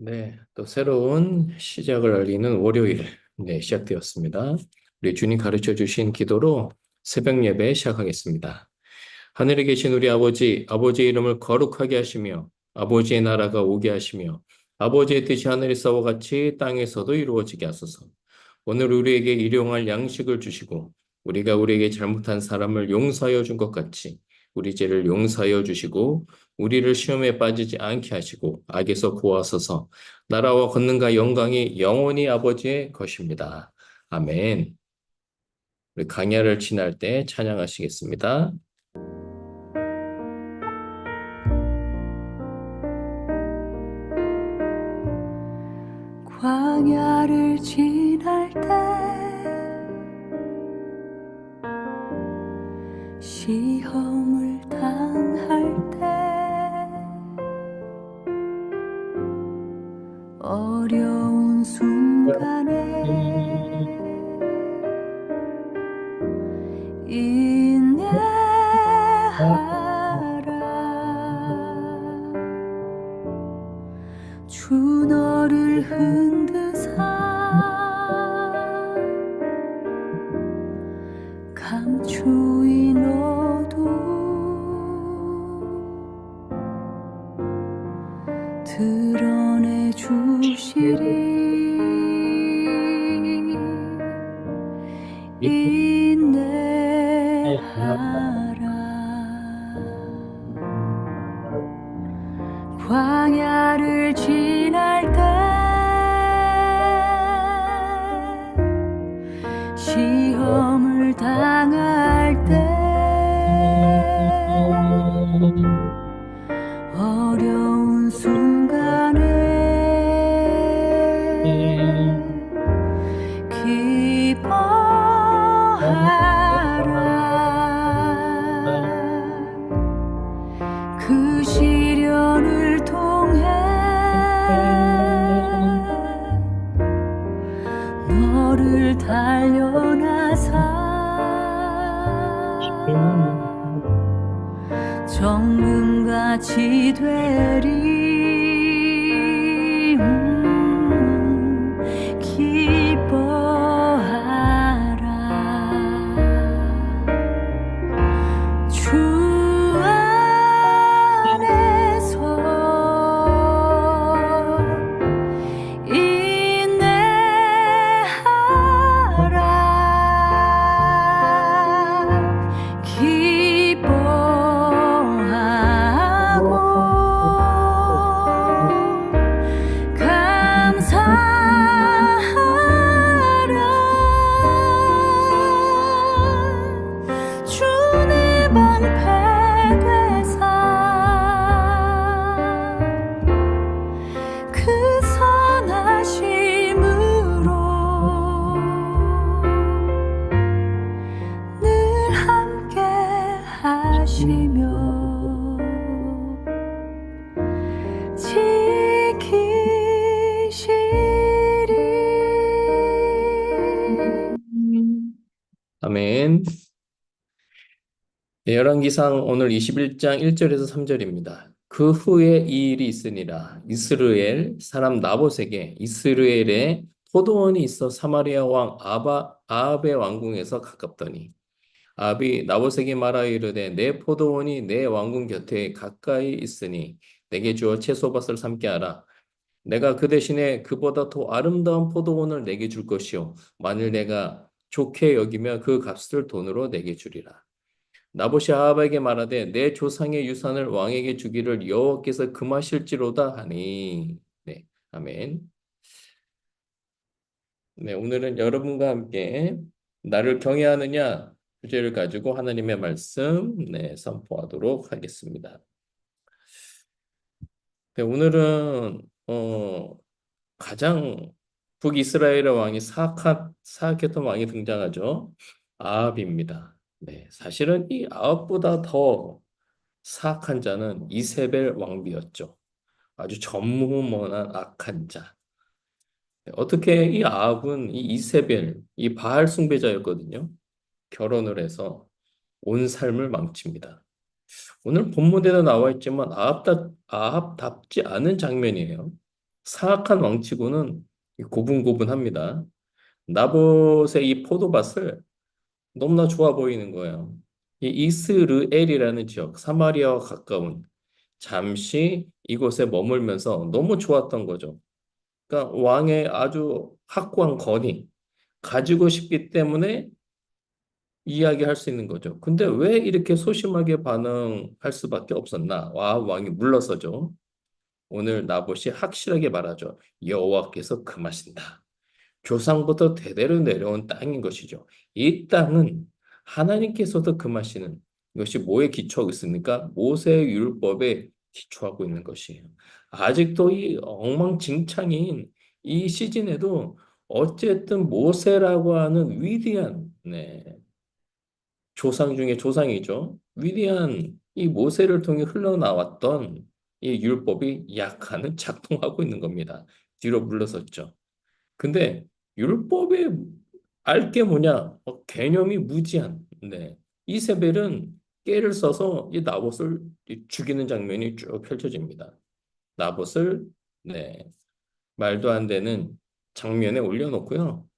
네, 또 새로운 시작을 알리는 월요일, 네, 시작되었습니다. 우리 주님 가르쳐 주신 기도로 새벽 예배 시작하겠습니다. 하늘에 계신 우리 아버지, 아버지의 이름을 거룩하게 하시며, 아버지의 나라가 오게 하시며, 아버지의 뜻이 하늘에서와 같이 땅에서도 이루어지게 하소서. 오늘 우리에게 일용할 양식을 주시고, 우리가 우리에게 잘못한 사람을 용서하여 준 것 같이, 우리 죄를 용서하여 주시고, 우리를 시험에 빠지지 않게 하시고 악에서 구하소서 나라와 권능과 영광이 영원히 아버지의 것입니다. 아멘. 우리 강야를 지날 때 찬양하시겠습니다. 광야를 지날 때 시험을 당할 때 어려운 순간에 인 정금같이 되리 아멘. 네, 열왕기상 오늘 21장 1절에서 3절입니다. 그 후에 이 일이 있으니라. 이스라엘 사람 나봇에게 이스라엘에 포도원이 있어 사마리아 왕 아바, 아합의 왕궁에서 가깝더니 아합이 나봇에게 말하여 이르되 내 포도원이 내 왕궁 곁에 가까이 있으니 내게 주어 채소밭을 삼게 하라. 내가 그 대신에 그보다 더 아름다운 포도원을 내게 줄 것이요 만일 내가 좋게 여기면 그 값을 돈으로 내게 주리라. 나봇이 아합에게 말하되 내 조상의 유산을 왕에게 주기를 여호와께서 금하실지로다 하니 네 아멘. 네 오늘은 여러분과 함께 나를 경외하느냐 주제를 가지고 하나님의 말씀 네 선포하도록 하겠습니다. 네, 오늘은 어 가장 북이스라엘의 왕이 사악한 사악했던 왕이 등장하죠. 아합입니다. 네, 사실은 이 아합보다 더 사악한 자는 이세벨 왕비였죠. 아주 전무후무한 악한 자. 네, 어떻게 이 아합은 이 이세벨, 이 바알 숭배자였거든요. 결혼을 해서 온 삶을 망칩니다. 오늘 본문에도 나와 있지만 아합답, 아합답지 않은 장면이에요. 사악한 왕치고는 고분고분합니다. 나봇의 이 포도밭을 너무나 좋아 보이는 거예요. 이 이스르엘이라는 지역, 사마리아와 가까운 잠시 이곳에 머물면서 너무 좋았던 거죠. 그러니까 왕의 아주 확고한 권위, 가지고 싶기 때문에 이야기할 수 있는 거죠. 근데 왜 이렇게 소심하게 반응할 수밖에 없었나? 와, 왕이 물러서죠. 오늘 나봇이 확실하게 말하죠. 여호와께서 금하신다. 조상부터 대대로 내려온 땅인 것이죠. 이 땅은 하나님께서도 금하시는 이것이 뭐에 기초하고 있습니까? 모세의 율법에 기초하고 있는 것이에요. 아직도 이 엉망진창인 이 시즌에도 어쨌든 모세라고 하는 위대한 네, 조상 중에 조상이죠. 위대한 이 모세를 통해 흘러나왔던 이 율법이 약간은 작동하고 있는 겁니다. 뒤로 물러섰죠. 근데 율법에 알게 뭐냐? 어, 개념이 무지한. 네. 이세벨은 깨를 써서 이 나봇을 죽이는 장면이 쭉 펼쳐집니다. 나봇을 네. 말도 안 되는 장면에 올려놓고요.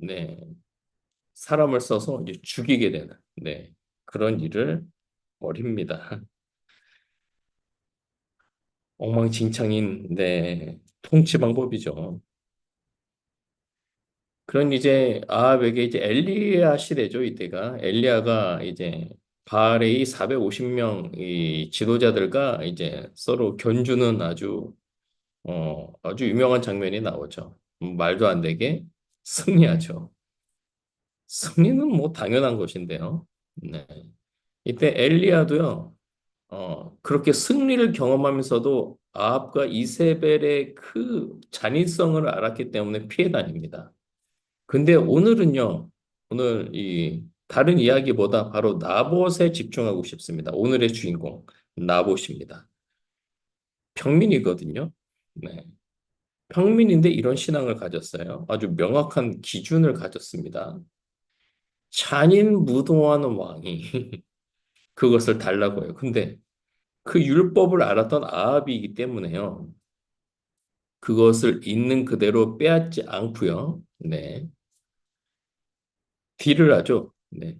네. 사람을 써서 이제 죽이게 되는 네. 그런 일을 벌입니다. 엉망진창인 네. 통치 방법이죠. 그런 이제 아합에게 이제 엘리야 시대죠 이때가 엘리야가 이제 바알의 450명 이 지도자들과 이제 서로 견주는 아주 어 아주 유명한 장면이 나오죠. 음, 말도 안 되게 승리하죠. 승리는 뭐 당연한 것인데요. 네. 이때 엘리야도요. 어 그렇게 승리를 경험하면서도 아합과 이세벨의 그 잔인성을 알았기 때문에 피해 다닙니다. 근데 오늘은요, 오늘 이 다른 이야기보다 바로 나봇에 집중하고 싶습니다. 오늘의 주인공, 나봇입니다. 평민이거든요. 네. 평민인데 이런 신앙을 가졌어요. 아주 명확한 기준을 가졌습니다. 잔인 무도한 왕이 그것을 달라고 해요. 근데 그 율법을 알았던 아합이기 때문에요. 그것을 있는 그대로 빼앗지 않고요. 네. 딜을 하죠. 네.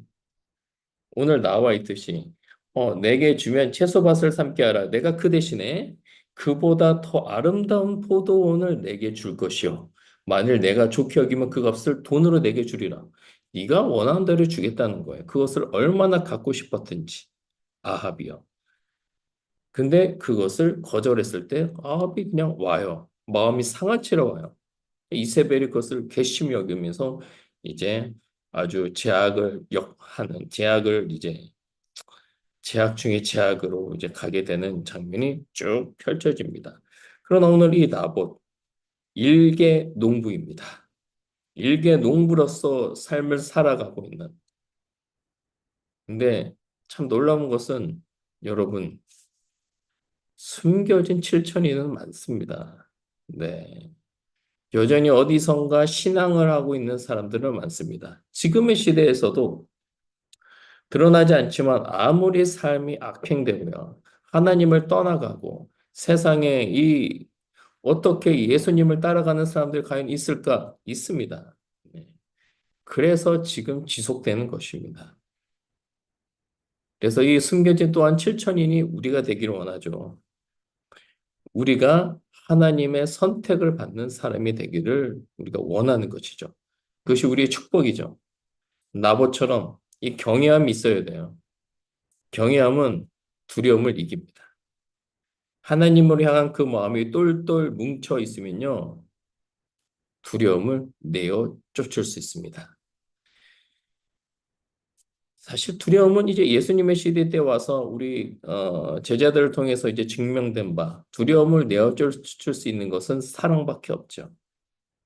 오늘 나와 있듯이 어, 내게 주면 채소밭을 삼게 하라. 내가 그 대신에 그보다 더 아름다운 포도원을 내게 줄 것이요. 만일 내가 좋게 여기면 그 값을 돈으로 내게 주리라. 네가 원하는 대로 주겠다는 거예요. 그것을 얼마나 갖고 싶었든지 아합이요. 근데 그것을 거절했을 때 아합이 그냥 와요. 마음이 상하치러 와요. 이세벨이 그것을 괘씸히 여기면서 이제 아주 제약을 역하는 제약을 이제 제약 중에 제약으로 이제 가게 되는 장면이 쭉 펼쳐집니다. 그러나 오늘 이 나봇 일개 농부입니다. 일개 농부로서 삶을 살아가고 있는. 근데 참 놀라운 것은 여러분 숨겨진 칠천이는 많습니다. 네. 여전히 어디선가 신앙을 하고 있는 사람들은 많습니다. 지금의 시대에서도 드러나지 않지만 아무리 삶이 악행되고요. 하나님을 떠나가고 세상에 이 어떻게 예수님을 따라가는 사람들 과연 있을까? 있습니다. 네. 그래서 지금 지속되는 것입니다. 그래서 이 숨겨진 또한 7천인이 우리가 되기를 원하죠. 우리가 하나님의 선택을 받는 사람이 되기를 우리가 원하는 것이죠. 그것이 우리의 축복이죠. 나보처럼 이 경외함이 있어야 돼요. 경외함은 두려움을 이깁니다. 하나님을 향한 그 마음이 똘똘 뭉쳐 있으면요. 두려움을 내어 쫓을 수 있습니다. 사실 두려움은 이제 예수님의 시대 때 와서 우리 어, 제자들을 통해서 이제 증명된 바 두려움을 내어줄 수 있는 것은 사랑밖에 없죠.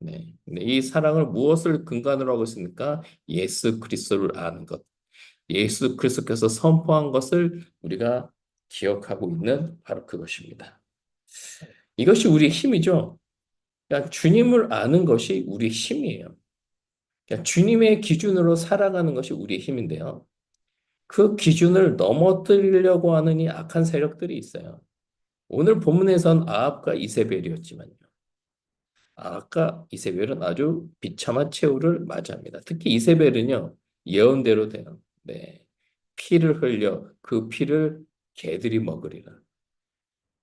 네. 이 사랑을 무엇을 근간으로 하고 있습니까? 예수 그리스도를 아는 것. 예수 그리스도께서 선포한 것을 우리가 기억하고 있는 바로 그것입니다. 이것이 우리의 힘이죠. 그러니까 주님을 아는 것이 우리의 힘이에요. 그러니까 주님의 기준으로 살아가는 것이 우리의 힘인데요. 그 기준을 넘어뜨리려고 하는 이 악한 세력들이 있어요. 오늘 본문에선 아합과 이세벨이었지만요. 아까 이세벨은 아주 비참한 최후를 맞이합니다. 특히 이세벨은요, 예언대로 돼요. 네. 피를 흘려 그 피를 개들이 먹으리라.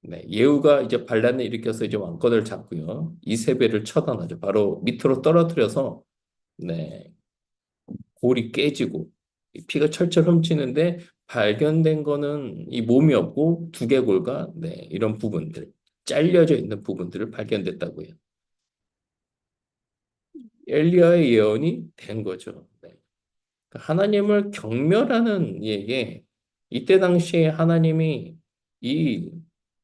네, 예후가 이제 반란을 일으켜서 이제 왕권을 잡고요. 이세벨을 처단하죠. 바로 밑으로 떨어뜨려서 네, 골이 깨지고 이 피가 철철 훔치는데 발견된 거는 이 몸이 없고 두개골과 네, 이런 부분들 잘려져 있는 부분들을 발견됐다고요. 엘리야의 예언이 된 거죠. 네. 하나님을 경멸하는 이에게 이때 당시에 하나님이 이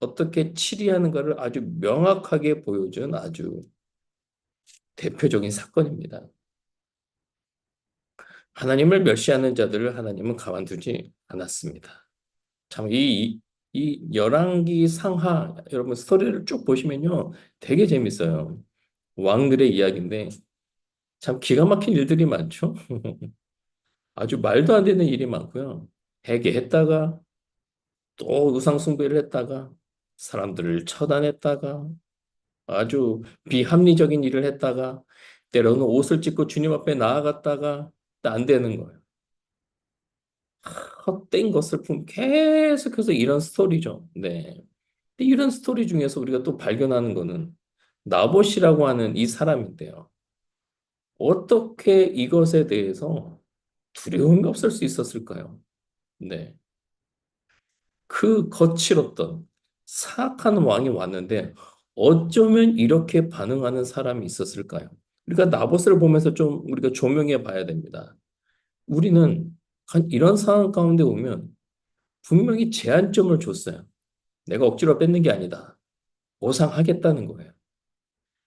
어떻게 치리하는가를 아주 명확하게 보여준 아주 대표적인 사건입니다. 하나님을 멸시하는 자들을 하나님은 가만두지 않았습니다. 참, 이, 이 열왕기 상하, 여러분 스토리를 쭉 보시면요. 되게 재밌어요. 왕들의 이야기인데, 참 기가 막힌 일들이 많죠. 아주 말도 안 되는 일이 많고요. 회개했다가, 또 우상숭배를 했다가, 사람들을 처단했다가, 아주 비합리적인 일을 했다가, 때로는 옷을 찢고 주님 앞에 나아갔다가, 안 되는 거예요. 헛된 것을 품 계속해서 이런 스토리죠. 네. 이런 스토리 중에서 우리가 또 발견하는 거는 나봇이라고 하는 이 사람인데요. 어떻게 이것에 대해서 두려움이 없을 수 있었을까요? 네. 그 거칠었던 사악한 왕이 왔는데 어쩌면 이렇게 반응하는 사람이 있었을까요? 우리가 나봇을 보면서 좀 우리가 조명해 봐야 됩니다. 우리는 한 이런 상황 가운데 오면 분명히 제한점을 줬어요. 내가 억지로 뺏는 게 아니다. 보상하겠다는 거예요.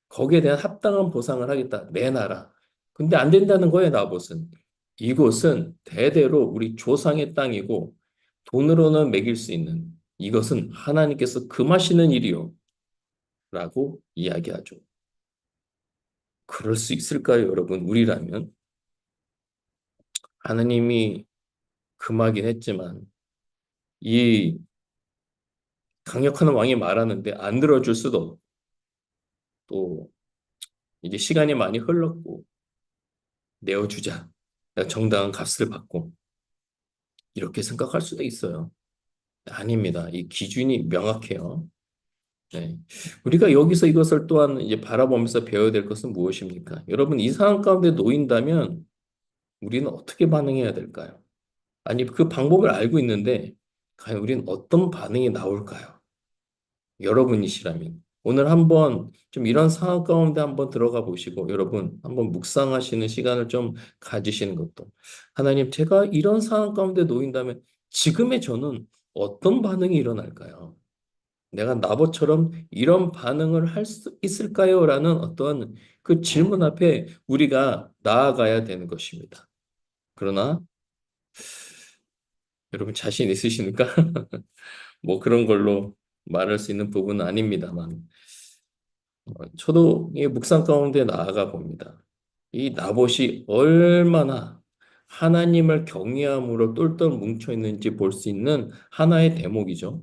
거기에 대한 합당한 보상을 하겠다. 내놔라. 근데 안 된다는 거예요, 나봇은. 이곳은 대대로 우리 조상의 땅이고 돈으로는 매길 수 있는 이것은 하나님께서 금하시는 일이요. 라고 이야기하죠. 그럴 수 있을까요, 여러분? 우리라면? 하나님이 금하긴 했지만, 이 강력한 왕이 말하는데 안 들어줄 수도 또, 이제 시간이 많이 흘렀고, 내어주자. 정당한 값을 받고, 이렇게 생각할 수도 있어요. 아닙니다. 이 기준이 명확해요. 네. 우리가 여기서 이것을 또한 이제 바라보면서 배워야 될 것은 무엇입니까? 여러분, 이 상황 가운데 놓인다면 우리는 어떻게 반응해야 될까요? 아니, 그 방법을 알고 있는데, 과연 우리는 어떤 반응이 나올까요? 여러분이시라면. 오늘 한번 좀 이런 상황 가운데 한번 들어가 보시고, 여러분, 한번 묵상하시는 시간을 좀 가지시는 것도. 하나님, 제가 이런 상황 가운데 놓인다면 지금의 저는 어떤 반응이 일어날까요? 내가 나봇처럼 이런 반응을 할 수 있을까요? 라는 어떤 그 질문 앞에 우리가 나아가야 되는 것입니다. 그러나 여러분 자신 있으십니까? 뭐 그런 걸로 말할 수 있는 부분은 아닙니다만 어, 저도 이 묵상 가운데 나아가 봅니다. 이 나봇이 얼마나 하나님을 경외함으로 똘똘 뭉쳐 있는지 볼 수 있는 하나의 대목이죠.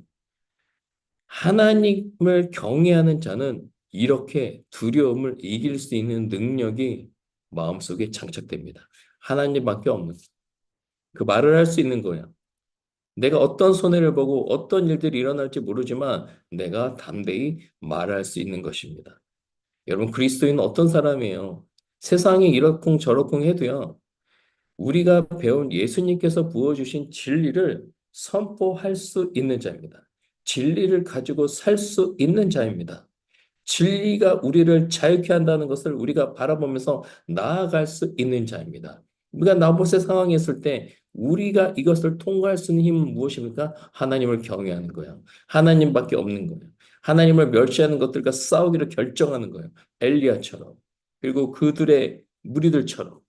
하나님을 경외하는 자는 이렇게 두려움을 이길 수 있는 능력이 마음속에 장착됩니다. 하나님밖에 없는 그 말을 할 수 있는 거예요. 내가 어떤 손해를 보고 어떤 일들이 일어날지 모르지만 내가 담대히 말할 수 있는 것입니다. 여러분 그리스도인은 어떤 사람이에요? 세상이 이렇쿵 저렇쿵 해도요. 우리가 배운 예수님께서 부어주신 진리를 선포할 수 있는 자입니다. 진리를 가지고 살 수 있는 자입니다. 진리가 우리를 자유케 한다는 것을 우리가 바라보면서 나아갈 수 있는 자입니다. 우리가 나봇의 상황에 있을 때 우리가 이것을 통과할 수 있는 힘은 무엇입니까? 하나님을 경외하는 거예요. 하나님밖에 없는 거예요. 하나님을 멸시하는 것들과 싸우기를 결정하는 거예요. 엘리야처럼. 그리고 그들의 무리들처럼.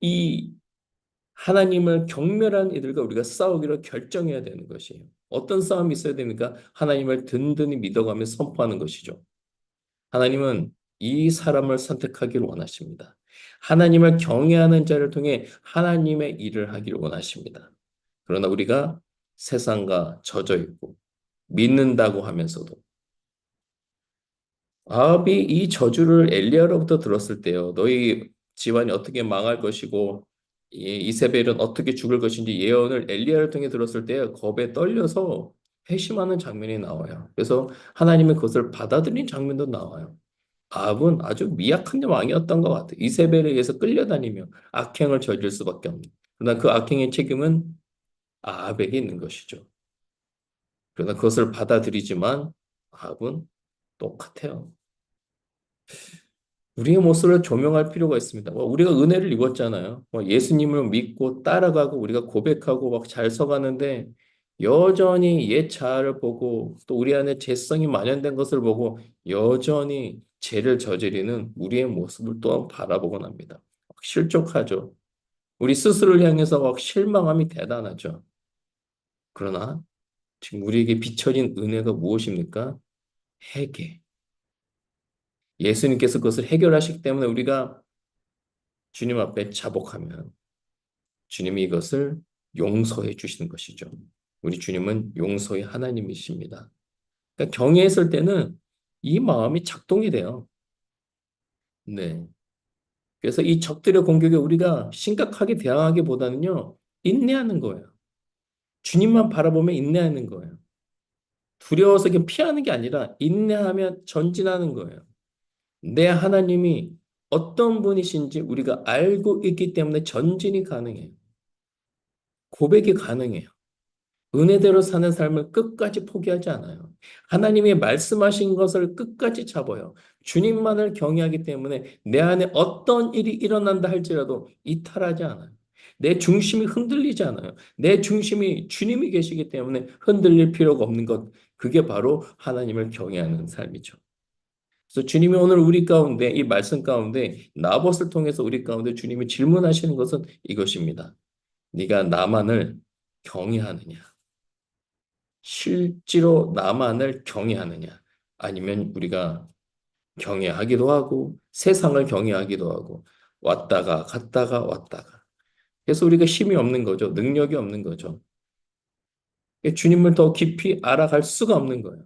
이 하나님을 경멸한 이들과 우리가 싸우기를 결정해야 되는 것이에요. 어떤 싸움이 있어야 됩니까? 하나님을 든든히 믿어가며 선포하는 것이죠. 하나님은 이 사람을 선택하기를 원하십니다. 하나님을 경외하는 자를 통해 하나님의 일을 하기를 원하십니다. 그러나 우리가 세상과 젖어 있고 믿는다고 하면서도 아합이 이 저주를 엘리야로부터 들었을 때요. 너희 집안이 어떻게 망할 것이고 이 이세벨은 어떻게 죽을 것인지 예언을 엘리야를 통해 들었을 때 겁에 떨려서 회심하는 장면이 나와요. 그래서 하나님이 그것을 받아들인 장면도 나와요. 아합은 아주 미약한 왕이었던 것 같아요. 이세벨에 의해서 끌려다니며 악행을 저질 수밖에 없는. 그러나 그 악행의 책임은 아합에게 있는 것이죠. 그러나 그것을 받아들이지만 아합은 똑같아요. 우리의 모습을 조명할 필요가 있습니다. 뭐 우리가 은혜를 입었잖아요. 뭐 예수님을 믿고 따라가고 우리가 고백하고 막 잘 서가는데 여전히 옛 자아를 보고 또 우리 안에 죄성이 만연된 것을 보고 여전히 죄를 저지르는 우리의 모습을 또한 바라보곤 합니다. 실족하죠. 우리 스스로를 향해서 막 실망함이 대단하죠. 그러나 지금 우리에게 비춰진 은혜가 무엇입니까? 회개. 예수님께서 그것을 해결하시기 때문에 우리가 주님 앞에 자복하면 주님이 이것을 용서해 주시는 것이죠. 우리 주님은 용서의 하나님이십니다. 그러니까 경외했을 때는 이 마음이 작동이 돼요. 네. 그래서 이 적들의 공격에 우리가 심각하게 대항하기보다는요, 인내하는 거예요. 주님만 바라보며 인내하는 거예요. 두려워서 그냥 피하는 게 아니라 인내하며 전진하는 거예요. 내 하나님이 어떤 분이신지 우리가 알고 있기 때문에 전진이 가능해요. 고백이 가능해요. 은혜대로 사는 삶을 끝까지 포기하지 않아요. 하나님이 말씀하신 것을 끝까지 잡아요. 주님만을 경외하기 때문에 내 안에 어떤 일이 일어난다 할지라도 이탈하지 않아요. 내 중심이 흔들리지 않아요. 내 중심이 주님이 계시기 때문에 흔들릴 필요가 없는 것. 그게 바로 하나님을 경외하는 삶이죠. 그래서 주님이 오늘 우리 가운데 이 말씀 가운데 나봇을 통해서 우리 가운데 주님이 질문하시는 것은 이것입니다. 네가 나만을 경외하느냐? 실제로 나만을 경외하느냐? 아니면 우리가 경외하기도 하고 세상을 경외하기도 하고 왔다가 갔다가 왔다가 그래서 우리가 힘이 없는 거죠. 능력이 없는 거죠. 주님을 더 깊이 알아갈 수가 없는 거예요.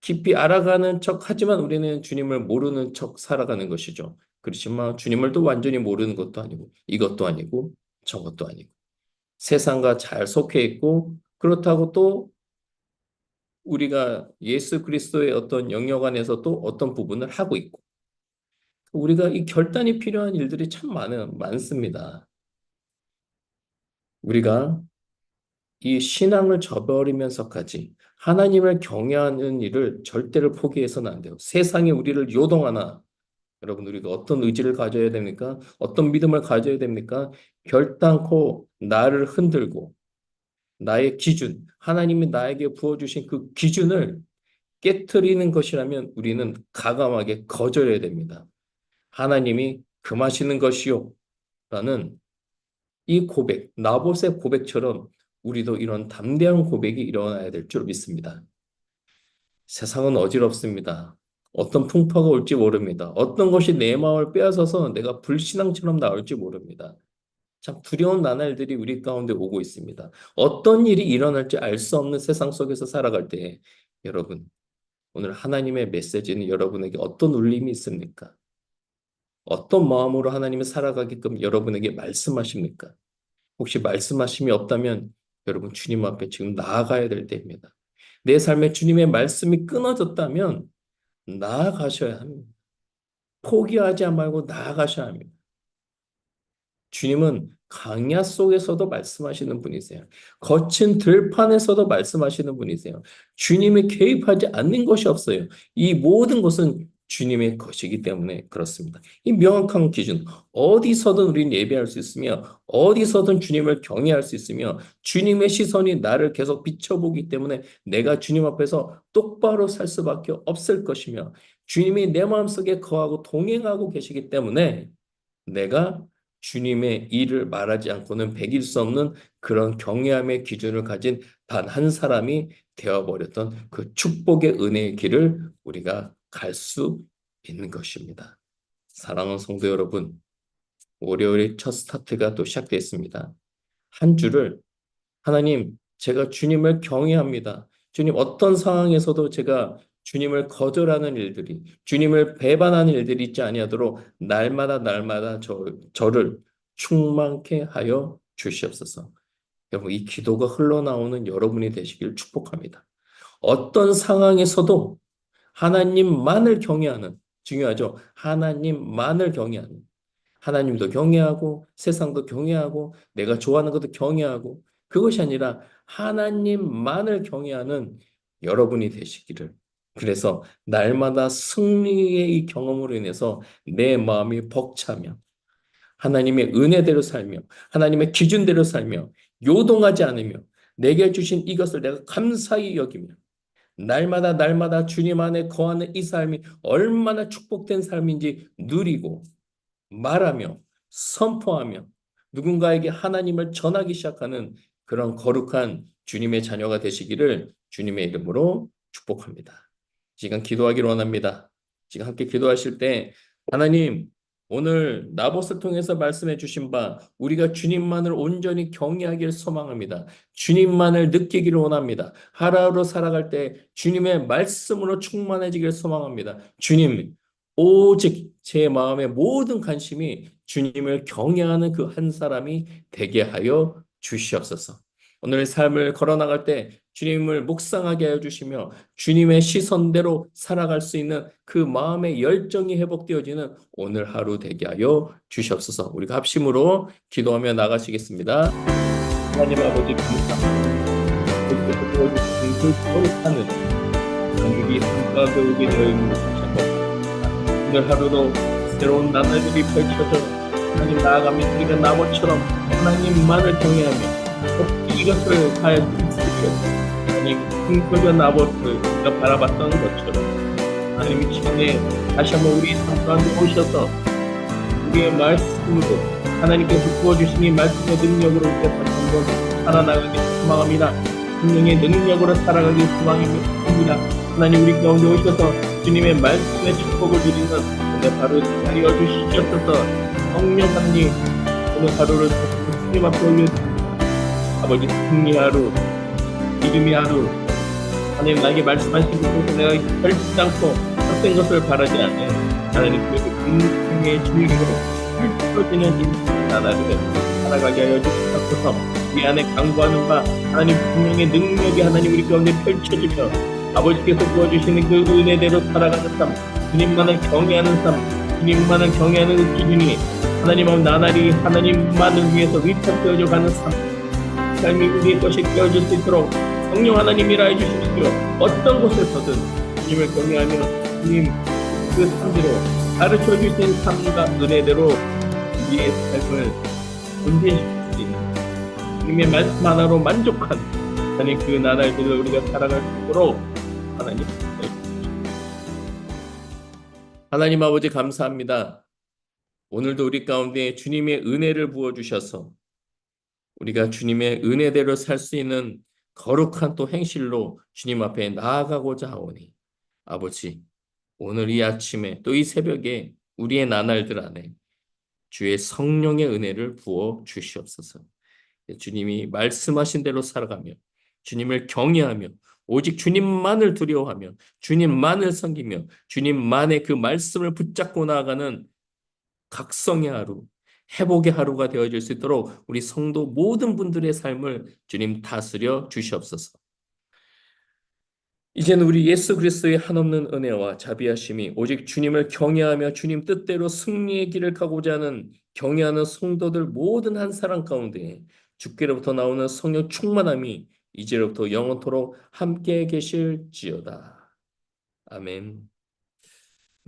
깊이 알아가는 척 하지만 우리는 주님을 모르는 척 살아가는 것이죠. 그렇지만 주님을 또 완전히 모르는 것도 아니고 이것도 아니고 저것도 아니고 세상과 잘 속해 있고 그렇다고 또 우리가 예수 그리스도의 어떤 영역 안에서 또 어떤 부분을 하고 있고 우리가 이 결단이 필요한 일들이 참 많은 많습니다. 우리가 이 신앙을 저버리면서까지 하나님을 경외하는 일을 절대로 포기해서는 안 돼요. 세상이 우리를 요동하나 여러분 우리가 어떤 의지를 가져야 됩니까? 어떤 믿음을 가져야 됩니까? 결단코 나를 흔들고 나의 기준, 하나님이 나에게 부어주신 그 기준을 깨뜨리는 것이라면 우리는 가감하게 거절해야 됩니다. 하나님이 금하시는 것이요. 라는 이 고백, 나봇의 고백처럼 우리도 이런 담대한 고백이 일어나야 될 줄 믿습니다. 세상은 어지럽습니다. 어떤 풍파가 올지 모릅니다. 어떤 것이 내 마음을 빼앗아서 내가 불신앙처럼 나올지 모릅니다. 참 두려운 나날들이 우리 가운데 오고 있습니다. 어떤 일이 일어날지 알 수 없는 세상 속에서 살아갈 때 여러분 오늘 하나님의 메시지는 여러분에게 어떤 울림이 있습니까? 어떤 마음으로 하나님을 살아가게끔 여러분에게 말씀하십니까? 혹시 말씀하심이 없다면 여러분 주님 앞에 지금 나아가야 될 때입니다. 내 삶에 주님의 말씀이 끊어졌다면 나아가셔야 합니다. 포기하지 말고 나아가셔야 합니다. 주님은 강야 속에서도 말씀하시는 분이세요. 거친 들판에서도 말씀하시는 분이세요. 주님이 개입하지 않는 것이 없어요. 이 모든 것은 주님의 것이기 때문에 그렇습니다. 이 명확한 기준, 어디서든 우리는 예배할 수 있으며, 어디서든 주님을 경외할 수 있으며, 주님의 시선이 나를 계속 비춰보기 때문에 내가 주님 앞에서 똑바로 살 수밖에 없을 것이며, 주님이 내 마음속에 거하고 동행하고 계시기 때문에 내가 주님의 일을 말하지 않고는 배길 수 없는 그런 경외함의 기준을 가진 단 한 사람이 되어버렸던 그 축복의 은혜의 길을 우리가 갈 수 있는 것입니다. 사랑하는 성도 여러분, 월요일의 첫 스타트가 또 시작됐습니다. 한 주를 하나님, 제가 주님을 경외합니다. 주님 어떤 상황에서도 제가 주님을 거절하는 일들이, 주님을 배반하는 일들이 있지 아니하도록 날마다 날마다 저, 저를 충만케 하여 주시옵소서. 여러분, 이 기도가 흘러나오는 여러분이 되시길 축복합니다. 어떤 상황에서도 하나님만을 경외하는, 중요하죠. 하나님만을 경외하는, 하나님도 경외하고, 세상도 경외하고, 내가 좋아하는 것도 경외하고, 그것이 아니라 하나님만을 경외하는 여러분이 되시기를. 그래서 날마다 승리의 이 경험으로 인해서 내 마음이 벅차며, 하나님의 은혜대로 살며, 하나님의 기준대로 살며, 요동하지 않으며, 내게 주신 이것을 내가 감사히 여기며, 날마다 날마다 주님 안에 거하는 이 삶이 얼마나 축복된 삶인지 누리고, 말하며, 선포하며, 누군가에게 하나님을 전하기 시작하는 그런 거룩한 주님의 자녀가 되시기를 주님의 이름으로 축복합니다. 지금 기도하기를 원합니다. 지금 함께 기도하실 때 하나님 오늘 나봇을 통해서 말씀해 주신 바 우리가 주님만을 온전히 경외하기를 소망합니다. 주님만을 느끼기를 원합니다. 하루하루 살아갈 때 주님의 말씀으로 충만해지기를 소망합니다. 주님 오직 제 마음의 모든 관심이 주님을 경외하는 그 한 사람이 되게 하여 주시옵소서. 오늘 삶을 걸어나갈 때 주님을 묵상하게 하여 주시며 주님의 시선대로 살아갈 수 있는 그 마음의 열정이 회복되어지는 오늘 하루 되게 하여 주시옵소서. 우리가 합심으로 기도하며 나가시겠습니다. 하나님 아버지 감사합니다. 그 거룩한 하늘이 함께 오게 되어 있는 것입니다. 오늘 하루도 새로운 나날들이 펼쳐져 하나님 나아가며 우리가 나무처럼 하나님만을 경외하며 이것을 하여 드리겠습니까? 하나님 흥겨져 나봇을 우리가 바라봤던 것처럼 하나님 이 시간에 다시 한번 우리 삶 가운데 오셔서 우리의 말씀으로 하나님께서 부어주신 이 말씀의 능력으로 우리가 다시 한번 살아나가기 소망합니다. 성령의 능력으로 살아가기 소망입니다. 하나님 우리 가운데 오셔서 주님의 말씀의 축복을 누리는 오늘 하루 하여 주시옵소서 성령 하나님 오늘 하루를 주님 앞에 올려드립니다. 아버지 승리 하루 믿음의 하루 하나님 나에게 말씀하신 것에서 내가 않고 헛된 것을 바라지 않는 하나님 그 인생의 주님으로 펼쳐지는 인생 나라를 살아가게 하여 주시옵소서. 이 안에 강구하는 바 하나님 분명의 능력이 하나님 우리 가운데 펼쳐지며 아버지께서 부어주시는 그 은혜대로 살아가는 삶 주님만을 경외하는 삶 주님만을 경외하는 그 기준이 하나님 앞 나날이 하나님만을 위해서 위탁되어져 가는 삶 삶이 우리의 것이 되어질 수 있도록 성령 하나님이라 해주시십시오. 어떤 곳에서든 주님을 경외하며 주님 그 삶대로 가르쳐 주신 삶과 은혜대로 우리의 삶을 존재시킬 수 있는 주님의 말씀 하나로 만족한 하나님 그 나날들을 우리가 살아갈 수 있도록 하나님 하나님 아버지 감사합니다. 오늘도 우리 가운데 주님의 은혜를 부어 주셔서 우리가 주님의 은혜대로 살 수 있는 거룩한 또 행실로 주님 앞에 나아가고자 하오니 아버지 오늘 이 아침에 또 이 새벽에 우리의 나날들 안에 주의 성령의 은혜를 부어 주시옵소서. 주님이 말씀하신 대로 살아가며 주님을 경외하며 오직 주님만을 두려워하며 주님만을 섬기며 주님만의 그 말씀을 붙잡고 나아가는 각성의 하루 회복의 하루가 되어질 수 있도록 우리 성도 모든 분들의 삶을 주님 다스려 주시옵소서. 이제는 우리 예수 그리스도의 한없는 은혜와 자비하심이 오직 주님을 경외하며 주님 뜻대로 승리의 길을 가고자 하는 경외하는 성도들 모든 한 사람 가운데 주께로부터 나오는 성령 충만함이 이제로부터 영원토록 함께 계실지어다. 아멘.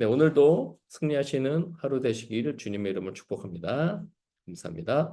네, 오늘도 승리하시는 하루 되시기를 주님의 이름으로 축복합니다. 감사합니다.